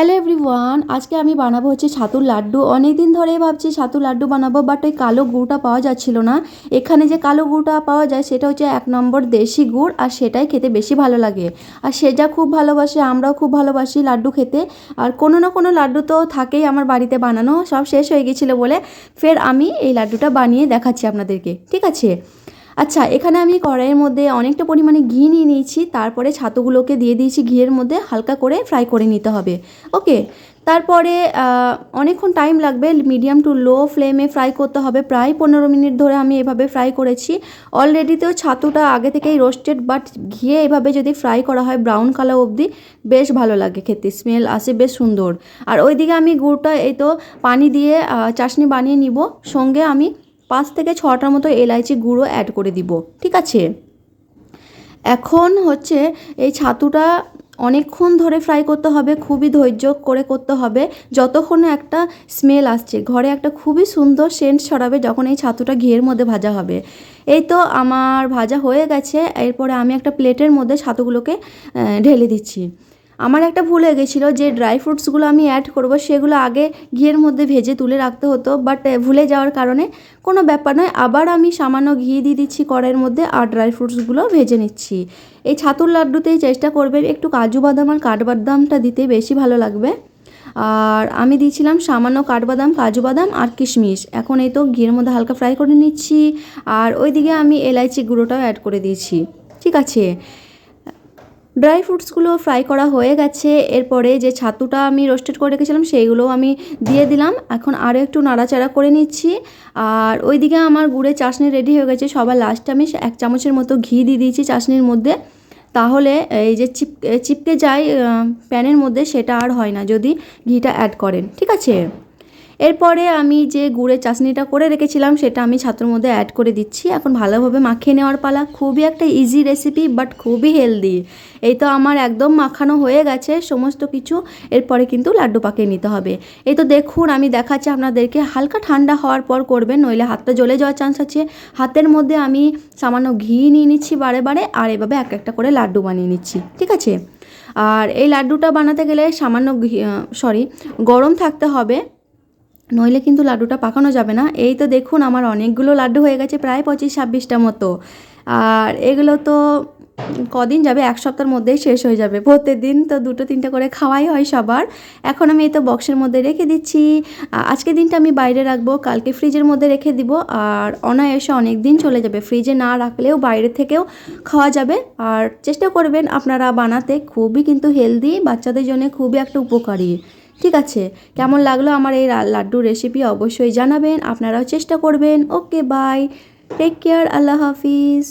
Hello everyone, আজকে আমি বানাবো হচ্ছে ছাতুর লাড্ডু। অনেক দিন ধরেই ভাবছি ছাতুর লাড্ডু বানাবো বাট ওই কালো গুড়টা পাওয়া যাচ্ছিল না। এখানে যে কালো গুড়টা পাওয়া যায়, সেটা হচ্ছে এক নম্বর দেশি গুড়, আর সেটাই খেতে বেশি ভালো লাগে। আর সেটা খুব ভালোবাসে, আমরাও খুব ভালোবাসি লাড্ডু খেতে। আর কোনো না কোনো লাড্ডু তো থাকেই আমার বাড়িতে বানানো, সব শেষ হয়ে গেছিল বলে ফের আমি এই লাড্ডুটা বানিয়ে দেখাচ্ছি আপনাদেরকে। ঠিক আছে? আচ্ছা এখানে আমি কড়াইয়ের মধ্যে অনেকটা পরিমাণে ঘি নিয়ে নিয়েছি, তারপরে ছাতুগুলোকে দিয়ে দিয়েছি ঘিয়ের মধ্যে, হালকা করে ফ্রাই করে নিতে হবে। ওকে, তারপরে অনেকক্ষণ টাইম লাগবে মিডিয়াম টু লো ফ্লেমে ফ্রাই করতে হবে, প্রায় পনেরো মিনিট ধরে আমি এভাবে ফ্রাই করেছি। অলরেডি তো ছাতুটা আগে থেকেই রোস্টেড বাট ঘিয়ে এভাবে যদি ফ্রাই করা হয় ব্রাউন কালার অবধি, বেশ ভালো লাগে খেতে স্মেল আসে বেশ সুন্দর। আর ওইদিকে আমি গুড়টা এই তো পানি দিয়ে চাশনি বানিয়ে নিব, সঙ্গে আমি পাঁচ থেকে ছটার মতো এলাইচি গুঁড়ো অ্যাড করে দিব, ঠিক আছে? এখন হচ্ছে এই ছাতুটা অনেকক্ষণ ধরে ফ্রাই করতে হবে, খুবই ধৈর্য করে করতে হবে, যতক্ষণ একটা স্মেল আসছে। ঘরে একটা খুবই সুন্দর সেন্ট ছড়াবে যখন এই ছাতুটা ঘিয়ের মধ্যে ভাজা হবে। এই তো আমার ভাজা হয়ে গেছে, এরপরে আমি একটা প্লেটের মধ্যে ছাতুগুলোকে ঢেলে দিচ্ছি। আমার একটা ভুল হয়ে গেছিল, যে ড্রাই ফ্রুটসগুলো আমি অ্যাড করব, সেগুলো আগে ঘিয়ের মধ্যে ভেজে তুলে রাখতে হতো বাট ভুলে যাওয়ার কারণে কোনো ব্যাপার নয়। আবার আমি সামান্য ঘি দিয়ে দিচ্ছি কড়াইয়ের মধ্যে আর ড্রাই ফ্রুটসগুলো ভেজে নিচ্ছি। এই ছাতুর লাড্ডুতেই চেষ্টা করবেন একটু কাজু বাদাম আর কাঠবাদামটা দিতে, বেশি ভালো লাগবে। আর আমি দিয়েছিলাম সামান্য কাঠবাদাম, কাজু বাদাম আর কিশমিশ। এখন এই তো ঘিয়ের মধ্যে হালকা ফ্রাই করে নিচ্ছি। আর ওইদিকে আমি এলাইচি গুঁড়োটাও অ্যাড করে দিয়েছি। ঠিক আছে। ড্রাই ফ্রুটসগুলো ফ্রাই করা হয়ে গেছে। এরপরে যে ছাতুটা আমি রোস্টেড করে রেখেছিলাম সেইগুলো আমি দিয়ে দিলাম। এখন আরও একটু নাড়াচাড়া করে নিচ্ছি। আর ওইদিকে আমার গুড়ের চাশনি রেডি হয়ে গেছে। সবার লাস্টে আমি এক চামচের মতো ঘি দিয়ে দিয়েছি চাশনির মধ্যে। তাহলে এই যে চিপ চিপকে যায় প্যানের মধ্যে সেটা আর হয় না যদি ঘিটা অ্যাড করেন। ঠিক আছে? এরপরে আমি যে গুড়ের চাশনিটা করে রেখেছিলাম, সেটা আমি ছাতুর মধ্যে অ্যাড করে দিচ্ছি। এখন ভালোভাবে মাখিয়ে নেওয়ার পালা। খুবই একটা ইজি রেসিপি বাট খুবই হেলদি এই তো আমার একদম মাখানো হয়ে গেছে, সমস্ত কিছু। এরপরে কিন্তু লাড্ডু পাকিয়ে নিতে হবে। এই তো দেখুন, আমি দেখাচ্ছি আপনাদেরকে। হালকা ঠান্ডা হওয়ার পর করবেন, নইলে হাতটা জ্বলে যাওয়ার চান্স আছে। হাতের মধ্যে আমি সামান্য ঘি নিয়ে নিচ্ছি বারে বারে, আর এভাবে এক একটা করে লাড্ডু বানিয়ে নিচ্ছি। ঠিক আছে? আর এই লাড্ডুটা বানাতে গেলে সামান্য সরি গরম থাকতে হবে। নইলে কিন্তু লাড্ডুটা পাকানো যাবে না। এই তো দেখুন আমার অনেকগুলো লাড্ডু হয়ে গেছে, প্রায় পঁচিশ ছাব্বিশটা মতো। আর এগুলো তো কদিন যাবে? এক সপ্তাহের মধ্যেই শেষ হয়ে যাবে। প্রত্যেকদিন তো দুটো তিনটে করে খাওয়াই হয় সবার। এখন আমি এই তো বক্সের মধ্যে রেখে দিচ্ছি। আজকে দিনটা আমি বাইরে রাখব, কালকে ফ্রিজের মধ্যে রেখে দিব। আর অনায়াসে অনেক দিন চলে যাবে। ফ্রিজে না রাখলেও বাইরে থেকেও খাওয়া যাবে। আর চেষ্টা করবেন আপনারা বানাতে। খুবই কিন্তু হেলদি, বাচ্চাদের জন্য খুবই একটা উপকারী। ঠিক আছে, কেমন লাগল আমার এই লাড্ডুর রেসিপি অবশ্যই জানাবেন, আপনারাও চেষ্টা করবেন। ওকে বাই টেক কেয়ার আল্লাহ হাফিজ।